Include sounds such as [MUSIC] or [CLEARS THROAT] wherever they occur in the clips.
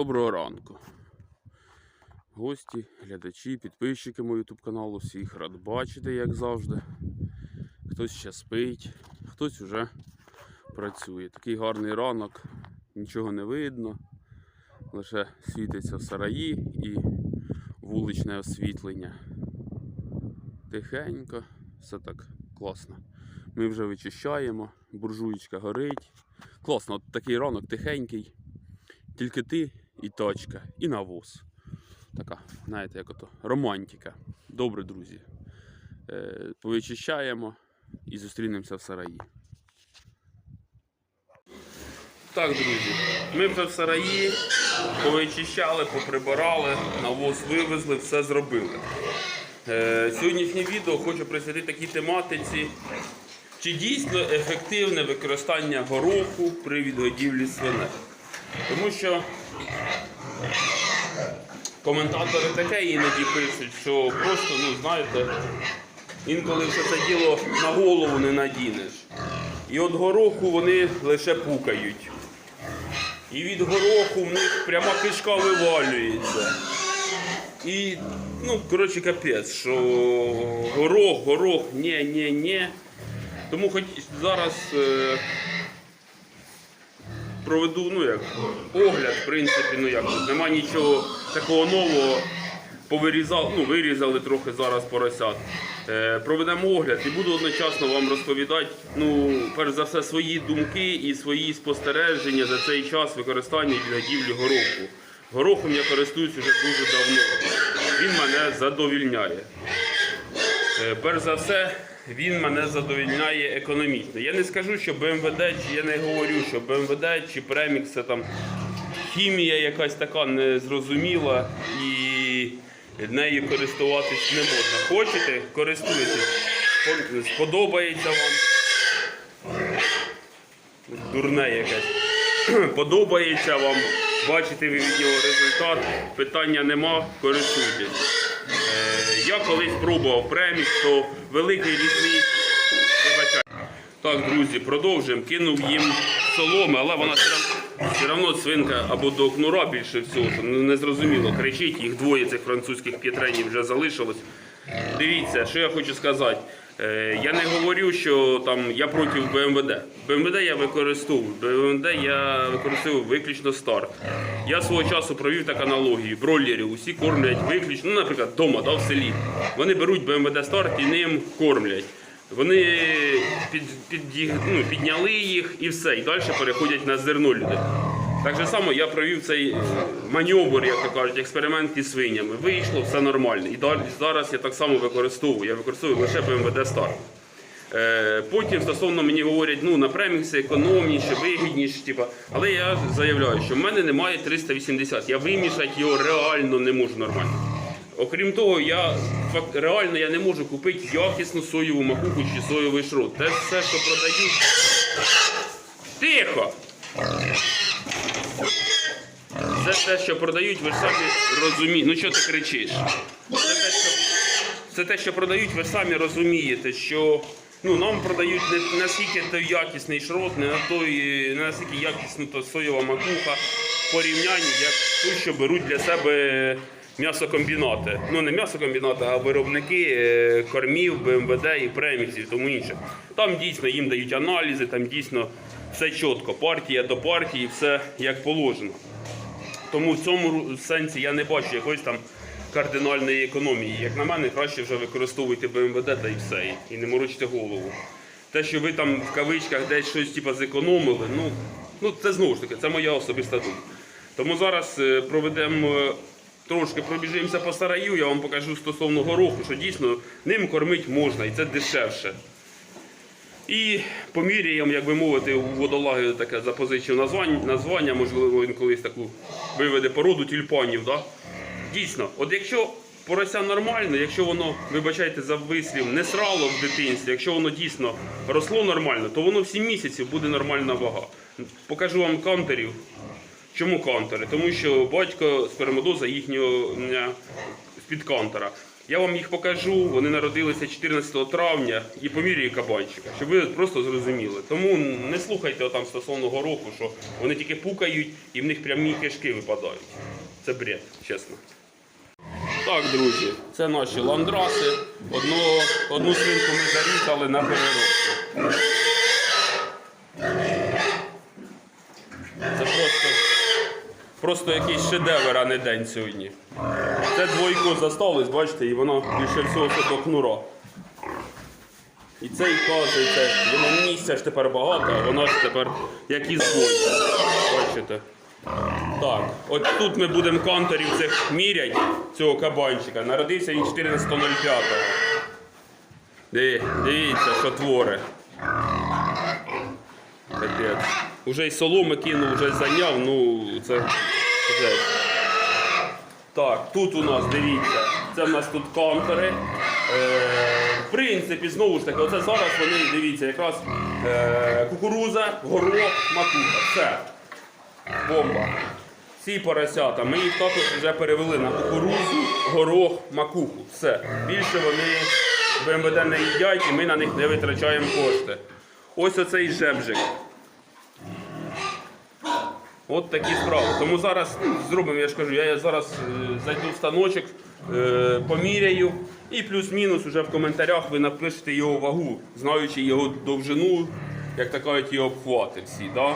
Доброго ранку. Гості, глядачі, підписчики мого YouTube каналу, всіх рад бачити, як завжди. Хтось ще спить, хтось вже працює. Такий гарний ранок, нічого не видно, лише світиться в сараї і вуличне освітлення. Тихенько, все так класно. Ми вже вичищаємо, буржуєчка горить. Класно, от такий ранок тихенький. Тільки ти і точка, і навоз. Така, знаєте, як ото романтика. Добре, друзі. Е, повичищаємо і зустрінемося в сараї. Так, друзі, ми вже в сараї повичищали, поприбирали, навоз вивезли, все зробили. Е, сьогоднішнє відео хочу присвятити такій тематиці. Чи дійсно ефективне використання гороху при відгодівлі свиней? Тому що коментатори таке іноді пишуть, що просто, ну знаєте, інколи все це діло на голову не надінеш. І от гороху вони лише пукають. І від гороху в них пряма кишка вивалюється. І, ну, коротше, капець, що горох, горох, ні, ні, ні. Тому хоч зараз е, проведу, ну як, огляд, в принципі, ну як, нема нічого такого нового. Повирізали, ну, вирізали трохи зараз поросят. Е, проведемо огляд і буду одночасно вам розповідати, ну, перш за все, свої думки і свої спостереження за цей час використання і відгодівлі гороху. Горохом я користуюсь вже дуже давно. Він мене задовільняє. Е, Перш за все, він мене задовільняє економічно. Я не скажу, що БМВД, чи я не говорю, що БМВД чи премікс це там хімія якась така незрозуміла і нею користуватись не можна. Хочете, користуйтесь. Сподобається вам. Дурне якесь. [CLEARS THROAT] Подобається вам, бачите ви від нього результат, питання нема, користуйтесь. Я колись пробував преміс, то великий. Вибачайте. Так, друзі, продовжуємо. Кинув їм соломи, але вона все одно свинка або до окнура більше всього, незрозуміло. Кричить, їх двоє цих французьких п'ятренів вже залишилось. Дивіться, що я хочу сказати. Е, Я не говорю, що там я проти БМВД. БМВД я використовую. БМВД я використовую виключно старт. Я свого часу провів так аналогію. Бройлерів усі кормлять виключно, ну, наприклад, вдома, да, в селі. Вони беруть БМВД старт і ним кормлять. Вони під, під, ну, підняли їх і все, і далі переходять на зерно люди. Так же само я провів цей е, маневр, як то кажуть, експеримент із свинями. Вийшло, все нормально. І зараз я так само використовую. Я використовую лише БМВД старт. Е, Потім стосовно мені говорять, ну на преміксі економніше, вигідніше, типа. але я заявляю, що в мене немає 380. Я вимішати його реально не можу нормально. Окрім того, я реально я не можу купити якісну соєву макуху чи соєвий шрот. Те все, що продають. Тихо! Це те, що продають, ви самі розумієте. Ну що ти кричиш? Це те, що, це те, що продають, ви самі розумієте, що ну, нам продають не наскільки той якісний шрот, не на той, не наскільки якісна то соєва макуха в порівнянні, як ту, що беруть для себе м'ясокомбінати. Ну не м'ясокомбінати, а виробники е, кормів, БМВД і преміксів, тому інше. Там дійсно їм дають аналізи, там дійсно все чітко, партія до партії, все як положено. Тому в цьому сенсі я не бачу якоїсь там кардинальної економії. Як на мене, краще вже використовуйте БМВД та і все, і не морочте голову. Те, що ви там в кавичках десь щось типу, зекономили, ну, ну це знову ж таки, це моя особиста думка. Тому зараз е, проведемо е, трошки пробіжимося по сараю, я вам покажу стосовно гороху, що дійсно ним кормити можна і це дешевше. І поміряємо, як би мовити, у водолаги таке запозичив названня, можливо, він колись таку виведе породу тюльпанів. Да? Дійсно, от якщо порося нормально, якщо воно, вибачайте за вислів, не срало в дитинстві, якщо воно дійсно росло нормально, то воно в 7 місяців буде нормальна вага. Покажу вам кантерів. Чому кантери? Тому що батько спермодоза їхнього з-під кантера. Я вам їх покажу. Вони народилися 14 травня і помірюю кабанчика, щоб ви просто зрозуміли. Тому не слухайте отам стосовно гороху, що вони тільки пукають і в них прямі кишки випадають. Це бред, чесно. Так, друзі, це наші ландраси. Одну, одну свинку ми зарізали на переробку. Це просто, просто якийсь шедевр, а не день сьогодні. Це двойко засталось, бачите, і воно більше всього це до кнура. І цей казується, воно місця ж тепер багато, а воно ж тепер як ізбой. Бачите? Так, от тут ми будемо канторів цих мірять, цього кабанчика. Народився він 14.05. Диви- Дивіться, що твори. Капець. Уже й соломи кинув, вже зайняв, ну це Так, тут у нас, дивіться, це в нас тут кантори. Е, в принципі, знову ж таки, оце зараз вони, дивіться, якраз е, кукуруза, горох, макуха. Все. Бомба. Ці поросята, ми їх також вже перевели на кукурузу, горох, макуху. Все. Більше вони в МВД не їдять і ми на них не витрачаємо кошти. Ось оцей жебжик. От такі справи. Тому зараз зробимо, я ж кажу, я зараз е, зайду в станочок, е, поміряю і плюс-мінус уже в коментарях ви напишете його вагу, знаючи його довжину, як так його обхвати всі. Да?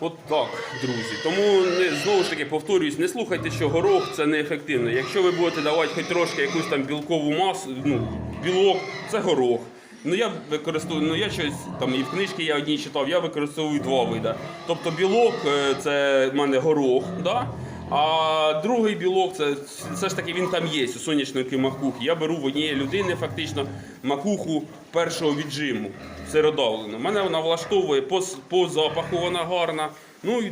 От так, друзі. Тому не, знову ж таки повторюсь, не слухайте, що горох це неефективно. Якщо ви будете давати хоч трошки якусь там білкову масу, ну, білок, це горох. Ну я використовую, ну я щось там і в книжці я одній читав, я використовую два види. Тобто білок е, це в мене горох, да? а другий білок це все ж таки він там є у соняшники макухи. Я беру в однієї людини фактично макуху першого віджиму сиродавлену. Мене вона влаштовує по, по запаху, вона гарна. Ну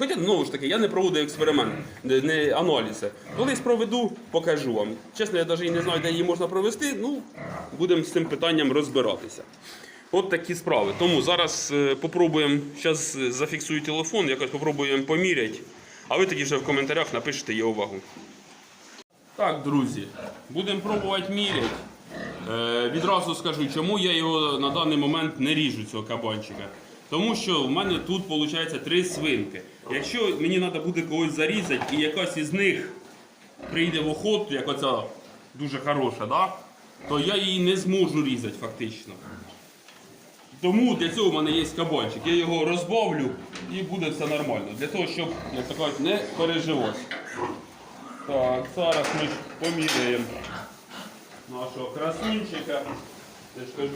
Хоча, знову ж таки, я не проводив експеримент, не, аналізи. Колись проведу, покажу вам. Чесно, я навіть не знаю, де її можна провести. Ну, будемо з цим питанням розбиратися. От такі справи. Тому зараз е, попробуємо, зараз зафіксую телефон, якось попробуємо поміряти, а ви тоді вже в коментарях напишете його вагу. Так, друзі, будемо пробувати міряти. Е, відразу скажу, чому я його на даний момент не ріжу, цього кабанчика. Тому що в мене тут виходить три свинки. Якщо мені треба буде когось зарізати і якась із них прийде в охоту, як оця дуже хороша, да? то я її не зможу різати фактично. Тому для цього в мене є кабанчик. Я його розбавлю і буде все нормально. Для того, щоб, як то кажуть, не переживати. Так, зараз ми поміряємо нашого красунчика. Я ж кажу,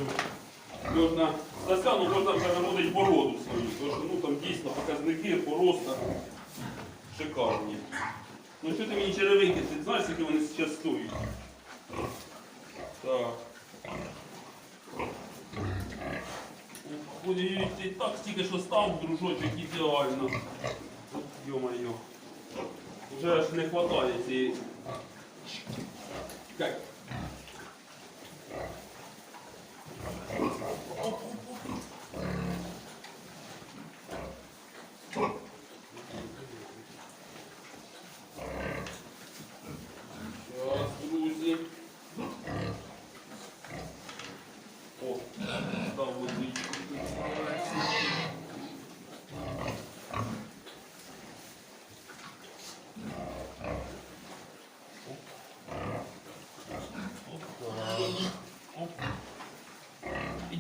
можна Стасяну можна вже виводити породу свою, тому що ну, там дійсно показники пороста шикарні. Ну що ти мені черевики, ти знаєш, які вони зараз стоять? Так. Ой, ти так стільки що став, дружочок, ідеально. Йо-моє. Вже аж не вистачає цієї. Чекай. Зараз, друзі. О, став водичку.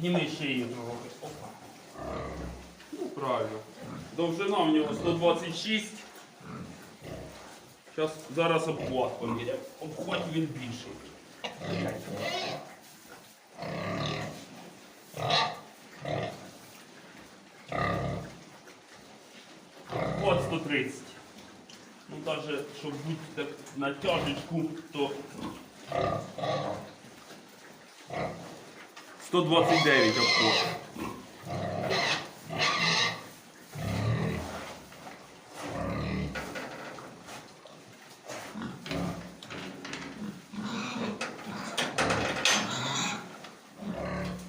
Підніми ще її трохи. Опа. Ну, правильно. Довжина в нього 126. Зараз, зараз обхват поміряємо. Обхват він більший. Обхват 130. Ну, навіть, щоб бути так на тяжечку, то 129 обход.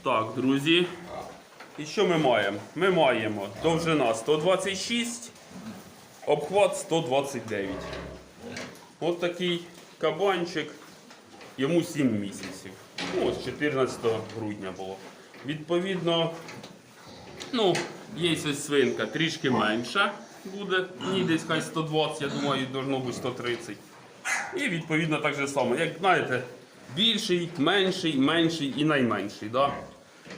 Так, друзі. І що ми маємо? Ми маємо довжина 126, обхват 129. От такий кабанчик. Йому 7 місяців. Ну, ось 14 грудня було. Відповідно, ну, є ось свинка трішки менша буде, ні, десь хай 120, я думаю, должно бути 130. І відповідно так же само, як знаєте, більший, менший, менший і найменший. Да?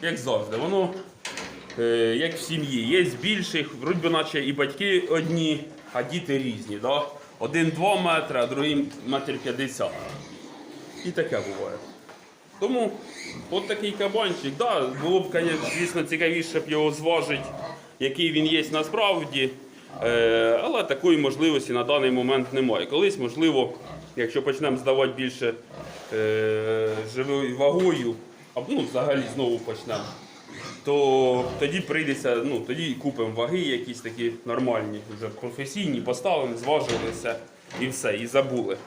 Як завжди, воно е, як в сім'ї. Є більших, вроді наче і батьки одні, а діти різні. Да? Один 2 метри, а другий метр 50. І таке буває. Тому от такий кабанчик, да, було б, звісно, цікавіше б його зважити, який він є насправді. Е, але такої можливості на даний момент немає. Колись, можливо, якщо почнемо здавати більше е, живою вагою, або ну, взагалі знову почнемо, то тоді прийдеться, ну тоді купимо ваги якісь такі нормальні, вже професійні, поставимо, зважилися і все, і забули.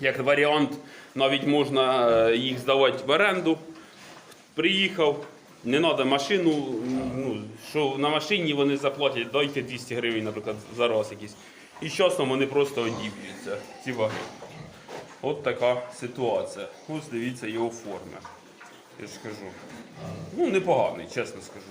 Як варіант, навіть можна е, їх здавати в оренду. Приїхав, не треба машину, ну, що на машині вони заплатять, дайте 200 гривень, наприклад, за раз якийсь. І з часом вони просто одіб'ються, ці ваги. От така ситуація. Ось дивіться його форми. Я ж кажу. Ну, непоганий, чесно скажу.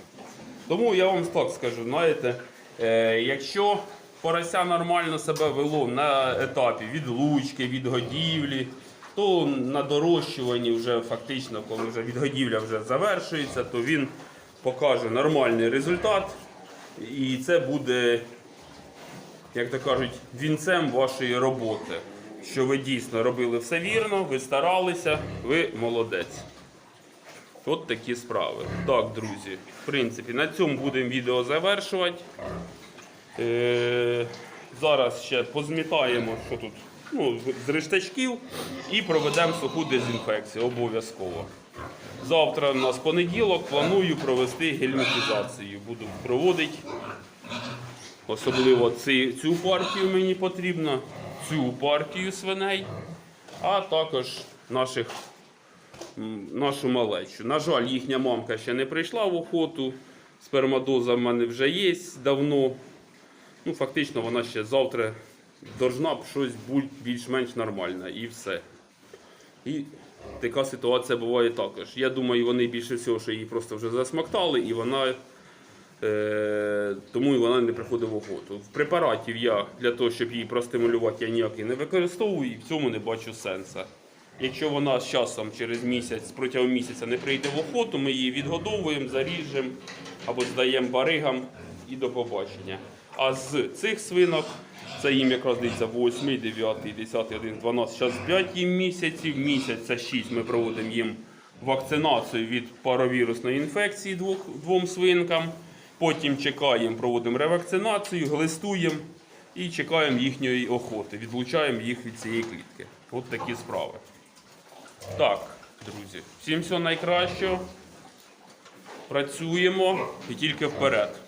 Тому я вам так скажу, знаєте, е, якщо порося нормально себе вело на етапі відлучки, відгодівлі, то на дорощуванні вже фактично, коли вже відгодівля вже завершується, то він покаже нормальний результат. І це буде, як то кажуть, вінцем вашої роботи. Що ви дійсно робили все вірно, ви старалися, ви молодець. От такі справи. Так, друзі, в принципі, на цьому будемо відео завершувати. Е, зараз ще позмітаємо, що тут ну, з рештачків і проведемо суху дезінфекцію обов'язково. Завтра у нас понеділок, планую провести гельмінтизацію. Буду проводити. Особливо ці, цю партію мені потрібно, цю партію свиней, а також наших нашу малечу. На жаль, їхня мамка ще не прийшла в охоту. Спермадоза в мене вже є давно. Ну, фактично, вона ще завтра должна б щось бути більш-менш нормальне і все. І така ситуація буває також. Я думаю, вони більше всього, що її просто вже засмоктали, і вона. Е, тому і вона не приходить в охоту. В препаратів я для того, щоб її простимулювати, я ніякий не використовую і в цьому не бачу сенсу. Якщо вона з часом через місяць, протягом місяця не прийде в охоту, ми її відгодовуємо, заріжемо або здаємо баригам і до побачення. А з цих свинок, це їм якраз дивіться 8, 9, 10, 11, 12, зараз 5 їм місяців, місяць це 6, ми проводимо їм вакцинацію від паровірусної інфекції двох, двом свинкам. Потім чекаємо, проводимо ревакцинацію, глистуємо і чекаємо їхньої охоти, відлучаємо їх від цієї клітки. От такі справи. Так, друзі, всім всього найкращого. Працюємо і тільки вперед.